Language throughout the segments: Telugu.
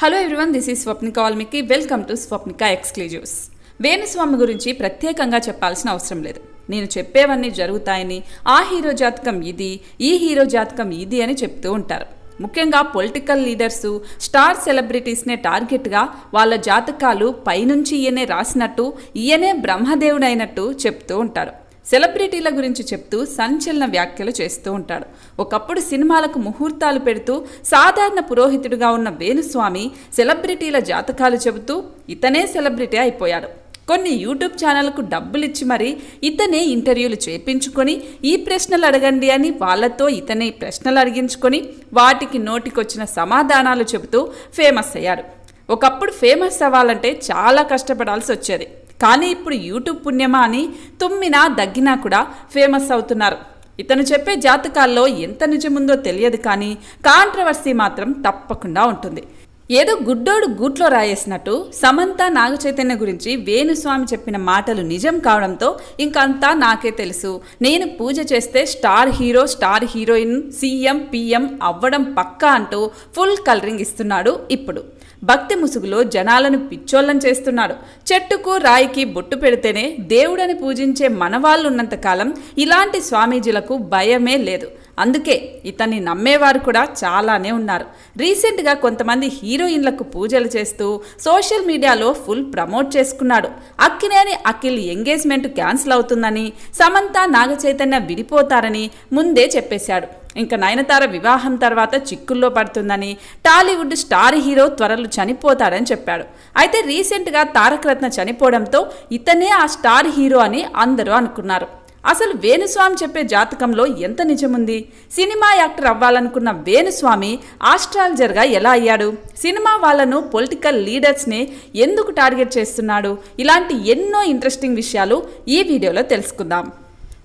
Hello everyone this is Swapnika Valmiki welcome to Swapnika exclusives Venuswamy గురించి ప్రత్యేకంగా చెప్పాల్సిన అవసరం లేదు. నేను చెప్పేవన్నీ జరుగుతాయని ఆ హీరో జాతకం ఇది ఈ హీరో జాతకం ఇది అని చెప్తూ ఉంటారు. ముఖ్యంగా పొలిటికల్ లీడర్సు స్టార్ సెలబ్రిటీస్నే టార్గెట్గా వాళ్ళ జాతకాలు పైనుంచి ఈయనే రాసినట్టు ఈయనే బ్రహ్మదేవుడైనట్టు చెప్తూ ఉంటారు. సెలబ్రిటీల గురించి చెప్తూ సంచలన వ్యాఖ్యలు చేస్తూ ఉంటాడు. ఒకప్పుడు సినిమాలకు ముహూర్తాలు పెడుతూ సాధారణ పురోహితుడిగా ఉన్న వేణుస్వామి సెలబ్రిటీల జాతకాలు చెబుతూ ఇతనే సెలబ్రిటీ అయిపోయాడు. కొన్ని యూట్యూబ్ ఛానళ్ళకు డబ్బులు ఇచ్చి మరీ ఇతనే ఇంటర్వ్యూలు చేపించుకొని ఈ ప్రశ్నలు అడగండి అని వాళ్ళతో ఇతనే ప్రశ్నలు అడిగించుకొని వాటికి నోటికొచ్చిన సమాధానాలు చెబుతూ ఫేమస్ అయ్యాడు. ఒకప్పుడు ఫేమస్ అవ్వాలంటే చాలా కష్టపడాల్సి వచ్చేది. కానీ ఇప్పుడు యూట్యూబ్ పుణ్యమా అని తుమ్మినా దగ్గినా కూడా ఫేమస్ అవుతున్నారు. ఇతను చెప్పే జాతకాల్లో ఎంత నిజముందో తెలియదు కానీ కాంట్రవర్సీ మాత్రం తప్పకుండా ఉంటుంది. ఏదో గుడ్డోడు గూట్లో రాయేసినట్టు సమంత నాగచైతన్య గురించి వేణుస్వామి చెప్పిన మాటలు నిజం కావడంతో ఇంకంతా నాకే తెలుసు. నేను పూజ చేస్తే star hero star heroine CM PM అవ్వడం పక్కా అంటూ ఫుల్ కలరింగ్ ఇస్తున్నాడు ఇప్పుడు. భక్తి ముసుగులో జనాలను పిచ్చోళ్ళం చేస్తున్నాడు చెట్టుకు రాయికి బొట్టు పెడితేనే దేవుడని పూజించే మనవాళ్ళు ఉన్నంతకాలం ఇలాంటి స్వామీజీలకు భయమే లేదు. అందుకే ఇతన్ని నమ్మేవారు కూడా చాలానే ఉన్నారు. రీసెంట్గా కొంతమంది హీరోయిన్లకు పూజలు చేస్తూ సోషల్ మీడియాలో ఫుల్ ప్రమోట్ చేసుకున్నాడు. అక్కినేని అఖిల్ ఎంగేజ్మెంట్ క్యాన్సిల్ అవుతుందని సమంత నాగచైతన్య విడిపోతారని ముందే చెప్పేశాడు. ఇంకా నయనతార వివాహం తర్వాత చిక్కుల్లో పడుతుందని టాలీవుడ్ స్టార్ హీరో త్వరలో చనిపోతాడని చెప్పాడు. అయితే రీసెంట్గా తారకరత్న చనిపోవడంతో ఇతనే ఆ స్టార్ హీరో అని అందరూ అనుకున్నారు. అసలు వేణుస్వామి చెప్పే జాతకంలో ఎంత నిజముంది? సినిమా యాక్టర్ అవ్వాలనుకున్న వేణుస్వామి ఆస్ట్రాలజర్గా ఎలా అయ్యాడు? సినిమా వాళ్ళను పొలిటికల్ లీడర్స్ని ఎందుకు టార్గెట్ చేస్తున్నాడు? ఇలాంటి ఎన్నో ఇంట్రెస్టింగ్ విషయాలు ఈ వీడియోలో తెలుసుకుందాం.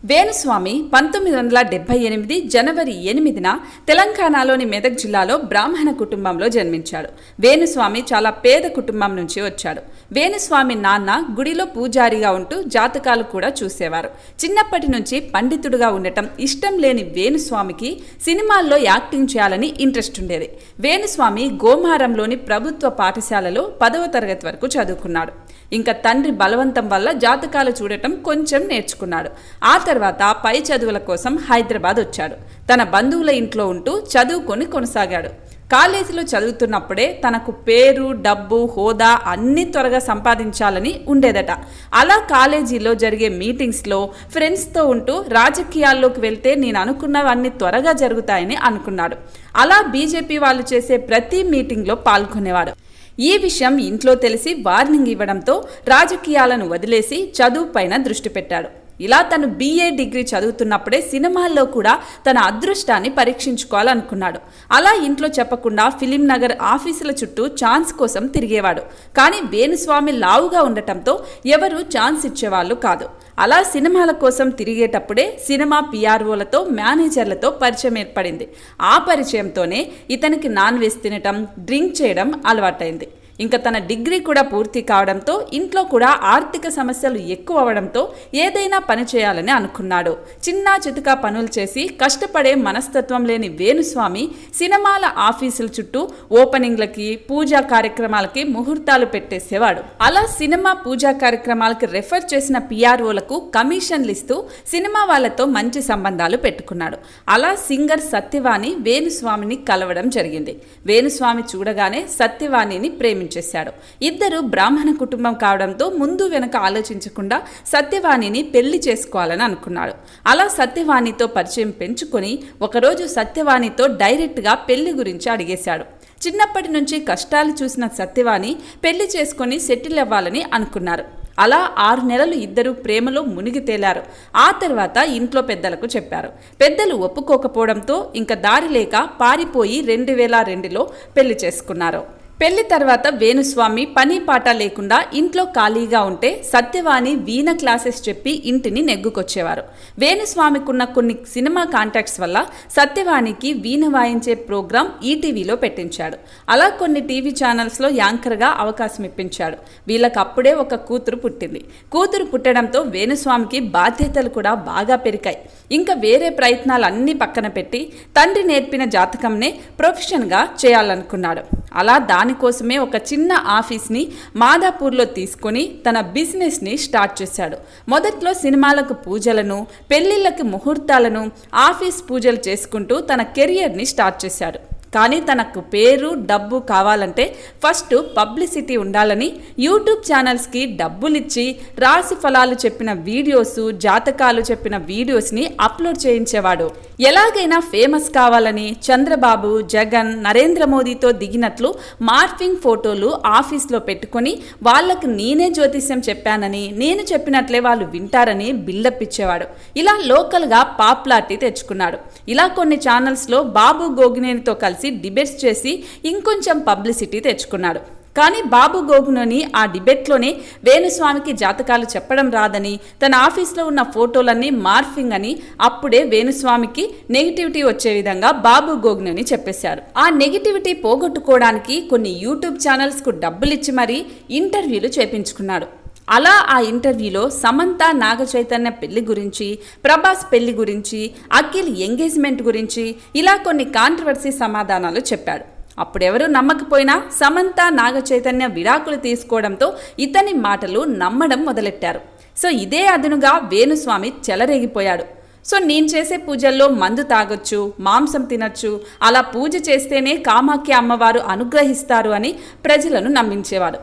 వేణుస్వామి పంతొమ్మిది వందల డెబ్బై ఎనిమిది జనవరి ఎనిమిదిన తెలంగాణలోని మెదక్ జిల్లాలో బ్రాహ్మణ కుటుంబంలో జన్మించాడు. వేణుస్వామి చాలా పేద కుటుంబం నుంచి వచ్చాడు. వేణుస్వామి నాన్న గుడిలో పూజారిగా ఉంటూ జాతకాలు కూడా చూసేవారు. చిన్నప్పటి నుంచి పండితుడుగా ఉండటం ఇష్టం లేని వేణుస్వామికి సినిమాల్లో యాక్టింగ్ చేయాలని ఇంట్రెస్ట్ ఉండేది. వేణుస్వామి గోమారంలోని ప్రభుత్వ పాఠశాలలో పదవ తరగతి వరకు చదువుకున్నాడు. ఇంకా తండ్రి బలవంతం వల్ల జాతకాలు చూడటం కొంచెం నేర్చుకున్నాడు. ఆ తర్వాత పై చదువుల కోసం హైదరాబాద్ వచ్చాడు. తన బంధువుల ఇంట్లో ఉంటూ చదువుకొని కొనసాగాడు. కాలేజీలో చదువుతున్నప్పుడే తనకు పేరు డబ్బు హోదా అన్నీ త్వరగా సంపాదించాలని ఉండేదట. అలా కాలేజీలో జరిగే మీటింగ్స్లో ఫ్రెండ్స్తో ఉంటూ రాజకీయాల్లోకి వెళ్తే నేను అనుకున్నవన్నీ త్వరగా జరుగుతాయని అనుకున్నాడు. అలా బీజేపీ వాళ్ళు చేసే ప్రతి మీటింగ్లో పాల్గొనేవాడు. ఈ విషయం ఇంట్లో తెలిసి వార్నింగ్ ఇవ్వడంతో రాజకీయాలను వదిలేసి చదువు పైన దృష్టి పెట్టాడు. ఇలా తను బీఏ డిగ్రీ చదువుతున్నప్పుడే సినిమాల్లో కూడా తన అదృష్టాన్ని పరీక్షించుకోవాలనుకున్నాడు. అలా ఇంట్లో చెప్పకుండా ఫిలిం నగర్ ఆఫీసుల చుట్టూ ఛాన్స్ కోసం తిరిగేవాడు. కానీ వేణుస్వామి లావుగా ఉండటంతో ఎవరు ఛాన్స్ ఇచ్చేవాళ్ళు కాదు. అలా సినిమాల కోసం తిరిగేటప్పుడే సినిమా పిఆర్ఓలతో మేనేజర్లతో పరిచయం ఏర్పడింది. ఆ పరిచయంతోనే ఇతనికి నాన్ వెజ్ తినటం డ్రింక్ చేయడం అలవాటైంది. ఇంకా తన డిగ్రీ కూడా పూర్తి కావడంతో ఇంట్లో కూడా ఆర్థిక సమస్యలు ఎక్కువ అవడంతో ఏదైనా పని చేయాలని అనుకున్నాడు. చిన్న చితుక పనులు చేసి కష్టపడే మనస్తత్వం లేని వేణుస్వామి సినిమాల ఆఫీసుల చుట్టూ ఓపెనింగ్లకి పూజా కార్యక్రమాలకి ముహూర్తాలు పెట్టేసేవాడు. అలా సినిమా పూజా కార్యక్రమాలకి రెఫర్ చేసిన పిఆర్ఓలకు కమిషన్లు ఇస్తూ సినిమా వాళ్ళతో మంచి సంబంధాలు పెట్టుకున్నాడు. అలా సింగర్ సత్యవాణి వేణుస్వామిని కలవడం జరిగింది. వేణుస్వామి చూడగానే సత్యవాణిని ప్రేమించాడు. చేశాడు. ఇద్దరు బ్రాహ్మణ కుటుంబం కావడంతో ముందు వెనక ఆలోచించకుండా సత్యవాణిని పెళ్ళి చేసుకోవాలని అనుకున్నాడు. అలా సత్యవాణితో పరిచయం పెంచుకొని ఒకరోజు సత్యవాణితో డైరెక్ట్గా పెళ్ళి గురించి అడిగేశాడు. చిన్నప్పటి నుంచి కష్టాలు చూసిన సత్యవాణి పెళ్ళి చేసుకొని సెటిల్ అవ్వాలని అనుకున్నారు. అలా ఆరు నెలలు ఇద్దరు ప్రేమలో మునిగి తేలారు. ఆ తర్వాత ఇంట్లో పెద్దలకు చెప్పారు. పెద్దలు ఒప్పుకోకపోవడంతో ఇంకా దారి లేక పారిపోయి రెండు వేల రెండులో పెళ్ళి చేసుకున్నారు. పెళ్ళి తర్వాత వేణుస్వామి పని పాట లేకుండా ఇంట్లో ఖాళీగా ఉంటే సత్యవాణి వీణ క్లాసెస్ చెప్పి ఇంటిని నెగ్గుకొచ్చేవారు. వేణుస్వామికున్న కొన్ని సినిమా కాంటాక్ట్స్ వల్ల సత్యవాణికి వీణ వాయించే ప్రోగ్రాం ఈటీవీలో పెట్టించాడు. అలా కొన్ని టీవీ ఛానల్స్లో యాంకర్గా అవకాశం ఇప్పించాడు. వీళ్ళకి అప్పుడే ఒక కూతురు పుట్టింది. కూతురు పుట్టడంతో వేణుస్వామికి బాధ్యతలు కూడా బాగా పెరిగాయి. ఇంకా వేరే ప్రయత్నాలు అన్నీ పక్కన పెట్టి తండ్రి నేర్పిన జాతకంనే ప్రొఫెషన్గా చేయాలనుకున్నాడు. అలా దాని దానికోసమే ఒక చిన్న ఆఫీస్ని మాదాపూర్లో తీసుకొని తన బిజినెస్ని స్టార్ట్ చేశాడు. మొదట్లో సినిమాలకు పూజలను పెళ్ళిళ్ళకి ముహూర్తాలను ఆఫీస్ పూజలు చేసుకుంటూ తన కెరియర్ని స్టార్ట్ చేశాడు. కానీ తనకు పేరు డబ్బు కావాలంటే ఫస్ట్ పబ్లిసిటీ ఉండాలని యూట్యూబ్ ఛానల్స్కి డబ్బులిచ్చి రాశి ఫలాలు చెప్పిన వీడియోస్ జాతకాలు చెప్పిన వీడియోస్ని అప్లోడ్ చేయించేవాడు. ఎలాగైనా ఫేమస్ కావాలని చంద్రబాబు జగన్ నరేంద్ర మోదీతో దిగినట్లు మార్ఫింగ్ ఫోటోలు ఆఫీస్లో పెట్టుకొని వాళ్ళకు నేనే జ్యోతిష్యం చెప్పానని నేను చెప్పినట్లే వాళ్ళు వింటారని బిల్డప్ ఇచ్చేవాడు. ఇలా లోకల్గా పాపులారిటీ తెచ్చుకున్నాడు. ఇలా కొన్ని ఛానల్స్లో బాబు గోగినేనితో కలిసి డిబేట్స్ చేసి ఇంకొంచెం పబ్లిసిటీ తెచ్చుకున్నాడు. కానీ బాబు గోగునని ఆ డిబేట్లోనే వేణుస్వామికి జాతకాలు చెప్పడం రాదని తన ఆఫీస్లో ఉన్న ఫోటోలన్నీ మార్ఫింగ్ అని అప్పుడే వేణుస్వామికి నెగిటివిటీ వచ్చే విధంగా బాబు గోగునని చెప్పేశారు. ఆ నెగిటివిటీ పోగొట్టుకోవడానికి కొన్ని యూట్యూబ్ ఛానల్స్కు డబ్బులిచ్చి మరీ ఇంటర్వ్యూలు చేపించుకున్నాడు. అలా ఆ ఇంటర్వ్యూలో సమంత నాగ చైతన్య పెళ్ళి గురించి ప్రభాస్ పెళ్ళి గురించి అఖిల్ ఎంగేజ్మెంట్ గురించి ఇలా కొన్ని కాంట్రవర్సీ సమాధానాలు చెప్పాడు. అప్పుడెవరూ నమ్మకపోయినా సమంత నాగ చైతన్య విడాకులు తీసుకోవడంతో ఇతని మాటలు నమ్మడం మొదలెట్టారు. సో ఇదే అదునుగా వేణుస్వామి చెలరేగిపోయాడు. సో నేను చేసే పూజల్లో మందు తాగొచ్చు మాంసం తినొచ్చు అలా పూజ చేస్తేనే కామాఖ్య అమ్మవారు అనుగ్రహిస్తారు అని ప్రజలను నమ్మించేవాడు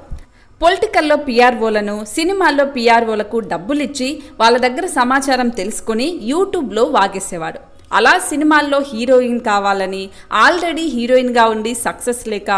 పొలిటికల్లో పీఆర్ఓలను సినిమాల్లో పిఆర్ఓలకు డబ్బులిచ్చి వాళ్ళ దగ్గర సమాచారం తెలుసుకుని యూట్యూబ్లో వాగేసేవాడు. అలా సినిమాల్లో హీరోయిన్ కావాలని ఆల్రెడీ హీరోయిన్గా ఉండి సక్సెస్ లేక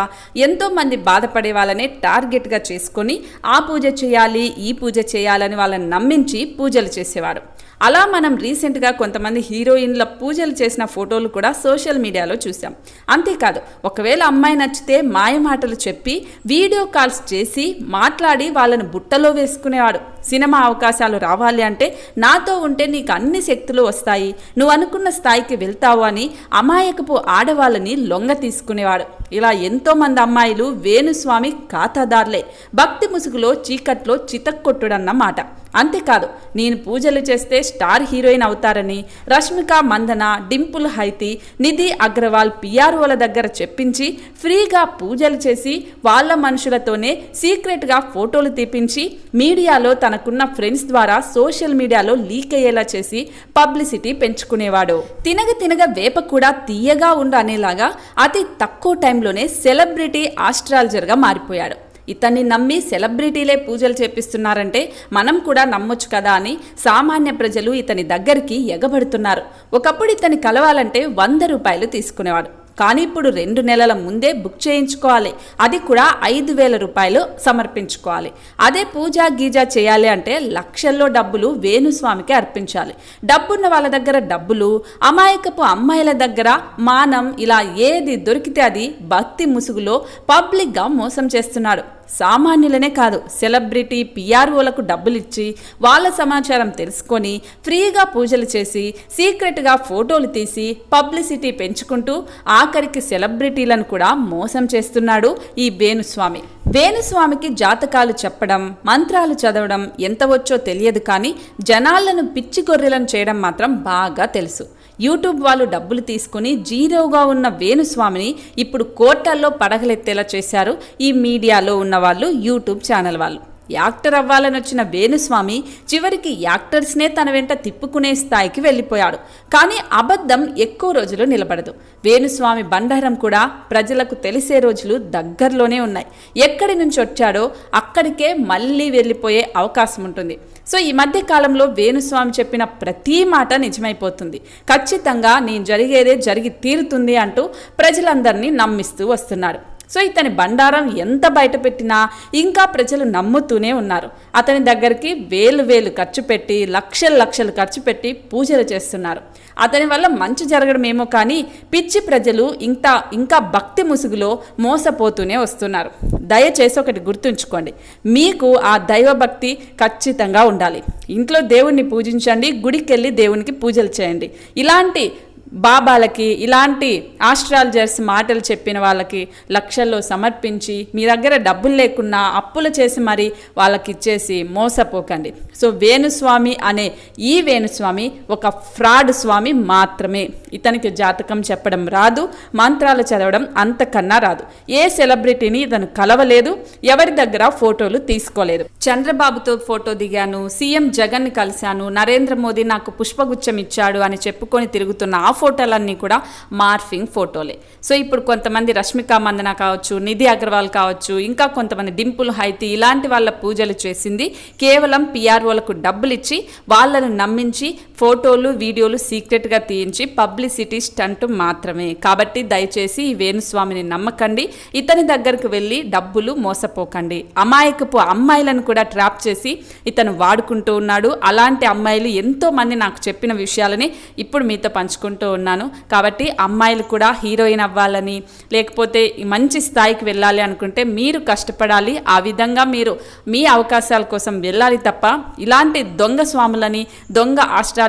ఎంతోమంది బాధపడే వాళ్ళనే టార్గెట్గా చేసుకొని ఆ పూజ చేయాలి ఈ పూజ చేయాలని వాళ్ళని నమ్మించి పూజలు చేసేవారు అలా మనం రీసెంట్గా కొంతమంది హీరోయిన్ల పూజలు చేసిన ఫోటోలు కూడా సోషల్ మీడియాలో చూసాం అంతేకాదు ఒకవేళ అమ్మాయి నచ్చితే మాయ మాటలు చెప్పి వీడియో కాల్స్ చేసి మాట్లాడి వాళ్ళని బుట్టలో వేసుకునేవాడు. సినిమా అవకాశాలు రావాలి అంటే నాతో ఉంటే నీకు అన్ని శక్తులు వస్తాయి. నువ్వు అనుకున్న స్థాయికి వెళ్తావు అని అమాయకపు ఆడవాళ్ళని లొంగ తీసుకునేవాడు. ఇలా ఎంతోమంది అమ్మాయిలు వేణుస్వామి ఖాతాదారులే. భక్తి ముసుగులో చీకట్లో చితక్కొట్టుడన్నమాట అంతేకాదు నేను పూజలు చేస్తే స్టార్ హీరోయిన్ అవుతారని రష్మిక మందన డింపుల్ హైతి నిధి అగ్రవాల్ పిఆర్ఓల దగ్గర చెప్పించి ఫ్రీగా పూజలు చేసి వాళ్ళ మనుషులతోనే సీక్రెట్గా ఫోటోలు తీపించి మీడియాలో తన తనకున్న ఫ్రెండ్స్ ద్వారా సోషల్ మీడియాలో లీక్ అయ్యేలా చేసి పబ్లిసిటీ పెంచుకునేవాడు. తినగ తినగ వేప కూడా తీయగా ఉండు అనేలాగా అతి తక్కువ టైంలోనే సెలబ్రిటీ ఆస్ట్రాలజర్గా మారిపోయాడు. ఇతన్ని నమ్మి సెలబ్రిటీలే పూజలు చేపిస్తున్నారంటే మనం కూడా నమ్మొచ్చు కదా అని సామాన్య ప్రజలు ఇతని దగ్గరికి ఎగబడుతున్నారు. ఒకప్పుడు ఇతని కలవాలంటే వంద రూపాయలు తీసుకునేవాడు. కానీ ఇప్పుడు రెండు నెలల ముందే బుక్ చేయించుకోవాలి. అది కూడా ఐదు వేల రూపాయలు సమర్పించుకోవాలి. అదే పూజా గీజా చేయాలి అంటే లక్షల్లో డబ్బులు వేణుస్వామికి అర్పించాలి. డబ్బున్న వాళ్ళ దగ్గర డబ్బులు అమాయకపు అమ్మాయిల దగ్గర మానం ఇలా ఏది దొరికితే అది భక్తి ముసుగులో పబ్లిక్గా మోసం చేస్తున్నాడు. సామాన్యులనే కాదు సెలబ్రిటీ పిఆర్ఓలకు డబ్బులిచ్చి వాళ్ళ సమాచారం తెలుసుకొని ఫ్రీగా పూజలు చేసి సీక్రెట్గా ఫోటోలు తీసి పబ్లిసిటీ పెంచుకుంటూ ఆఖరికి సెలబ్రిటీలను కూడా మోసం చేస్తున్నాడు ఈ వేణుస్వామి. వేణుస్వామికి జాతకాలు చెప్పడం మంత్రాలు చదవడం ఎంత వచ్చో తెలియదు కానీ జనాలను పిచ్చి గొర్రెలను చేయడం మాత్రం బాగా తెలుసు. యూట్యూబ్ వాళ్ళు డబ్బులు తీసుకుని జీరోగా ఉన్న వేణుస్వామిని ఇప్పుడు కోర్టల్లో పడగలెత్తేలా చేశారు ఈ మీడియాలో ఉన్న వాళ్ళు యూట్యూబ్ ఛానల్ వాళ్ళు. యాక్టర్ అవ్వాలని వచ్చిన వేణుస్వామి చివరికి యాక్టర్స్నే తన వెంట తిప్పుకునే స్థాయికి వెళ్ళిపోయాడు. కానీ అబద్ధం ఎక్కువ రోజులు నిలబడదు. వేణుస్వామి బండారం కూడా ప్రజలకు తెలిసే రోజులు దగ్గరలోనే ఉన్నాయి. ఎక్కడి నుంచి వచ్చాడో అక్కడికే మళ్ళీ వెళ్ళిపోయే అవకాశం ఉంటుంది. సో ఈ మధ్య కాలంలో వేణుస్వామి చెప్పిన ప్రతి మాట నిజమైపోతుంది. ఖచ్చితంగా నేను జరిగేదే జరిగి తీరుతుంది అంటూ ప్రజలందరినీ నమ్మిస్తూ వస్తున్నాడు సో ఇతని బండారం ఎంత బయటపెట్టినా ఇంకా ప్రజలు నమ్ముతూనే ఉన్నారు. అతని దగ్గరికి వేలు వేలు ఖర్చు పెట్టి లక్షలు లక్షలు ఖర్చు పెట్టి పూజలు చేస్తున్నారు. అతని వల్ల మంచి జరగడమేమో కానీ పిచ్చి ప్రజలు ఇంకా ఇంకా భక్తి ముసుగులో మోసపోతూనే వస్తున్నారు. దయచేసి ఒకటి గుర్తుంచుకోండి. మీకు ఆ దైవభక్తి ఖచ్చితంగా ఉండాలి. ఇంట్లో దేవుణ్ణి పూజించండి గుడికి వెళ్ళి దేవునికి పూజలు చేయండి. ఇలాంటి బాబాలకి ఇలాంటి ఆస్ట్రాలజర్స్ మాటలు చెప్పిన వాళ్ళకి లక్షల్లో సమర్పించి మీ దగ్గర డబ్బులు లేకున్నా అప్పులు చేసి మరి వాళ్ళకి ఇచ్చేసి మోసపోకండి. సో వేణుస్వామి అనే ఈ వేణుస్వామి ఒక ఫ్రాడ్ స్వామి మాత్రమే. ఇతనికి జాతకం చెప్పడం రాదు మంత్రాలు చదవడం అంతకన్నా రాదు. ఏ సెలబ్రిటీని ఇతను కలవలేదు ఎవరి దగ్గర ఫోటోలు తీసుకోలేదు. చంద్రబాబుతో ఫోటో దిగాను సీఎం జగన్ కలిశాను నరేంద్ర మోదీ నాకు పుష్పగుచ్చం ఇచ్చాడు అని చెప్పుకొని తిరుగుతున్న ఆ ఫోటోలన్నీ కూడా మార్ఫింగ్ ఫోటోలే. సో ఇప్పుడు కొంతమంది రష్మిక మందన కావచ్చు నిధి అగర్వాల్ కావచ్చు ఇంకా కొంతమంది డింపుల్ హైతి ఇలాంటి వాళ్ళ పూజలు చేసింది కేవలం పిఆర్ఓలకు డబ్బులు ఇచ్చి వాళ్ళను నమ్మించి ఫోటోలు వీడియోలు సీక్రెట్గా తీయించి పబ్లిసిటీ స్టంట్ మాత్రమే. కాబట్టి దయచేసి ఈ వేణుస్వామిని నమ్మకండి. ఇతని దగ్గరకు వెళ్ళి డబ్బులు మోసపోకండి. అమాయకపు అమ్మాయిలను కూడా ట్రాప్ చేసి ఇతను వాడుకుంటూ ఉన్నాడు. అలాంటి అమ్మాయిలు ఎంతోమంది నాకు చెప్పిన విషయాలని ఇప్పుడు మీతో పంచుకుంటూ ఉన్నాను. కాబట్టి అమ్మాయిలు కూడా హీరోయిన్ అవ్వాలని లేకపోతే మంచి స్థాయికి వెళ్ళాలి అనుకుంటే మీరు కష్టపడాలి. ఆ విధంగా మీరు మీ అవకాశాల కోసం వెళ్ళాలి తప్ప ఇలాంటి దొంగ స్వాములని దొంగ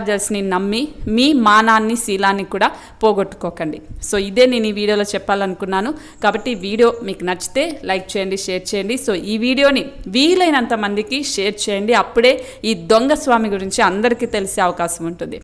ఆస్ట్రాలజర్స్ని నమ్మి మీ మానాన్ని శీలాన్ని కూడా పోగొట్టుకోకండి. సో ఇదే నేను ఈ వీడియోలో చెప్పాలనుకున్నాను. కాబట్టి వీడియో మీకు నచ్చితే లైక్ చేయండి షేర్ చేయండి. సో ఈ వీడియోని వీలైనంత మందికి షేర్ చేయండి. అప్పుడే ఈ దొంగ స్వామి గురించి అందరికీ తెలిసే అవకాశం ఉంటుంది.